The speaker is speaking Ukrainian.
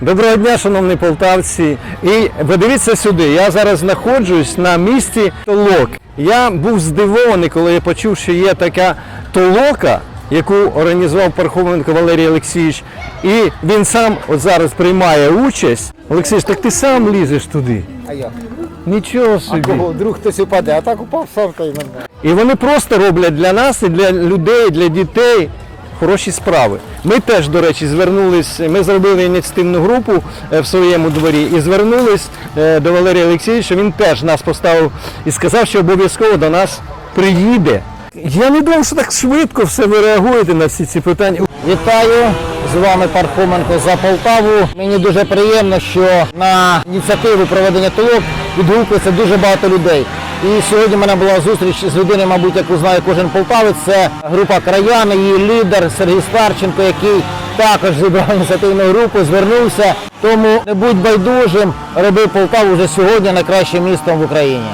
Доброго дня, шановні полтавці. І подивіться сюди. Я зараз знаходжусь на місці толок. Я був здивований, коли я почув, що є така толока, яку організував Пархоменко Валерій Олексійович. І він сам от зараз приймає участь. Олексійович, так ти сам лізеш туди. А як? Нічого А кого? Вдруг хтось упаде, а так упав сам та й мене. І вони просто роблять для нас і для людей, для дітей хороші справи. Ми теж, до речі, звернулись, ми зробили ініціативну групу е, в своєму дворі і звернулись е, до Валерія Олексійовича. Він теж нас поставив і сказав, що обов'язково до нас приїде. Я не думав, що так швидко все ви реагуєте на всі ці питання. Вітаю! З вами Пархоменко за Полтаву. Мені дуже приємно, що на ініціативу проведення толок відгукується дуже багато людей. І сьогодні в мене була зустріч з людиною, мабуть, яку знає кожен полтавець. Це група краян, її лідер Сергій Старченко, який також зібрав ініціативну групу, звернувся. Тому не будь байдужим, роби Полтаву вже сьогодні найкращим містом в Україні.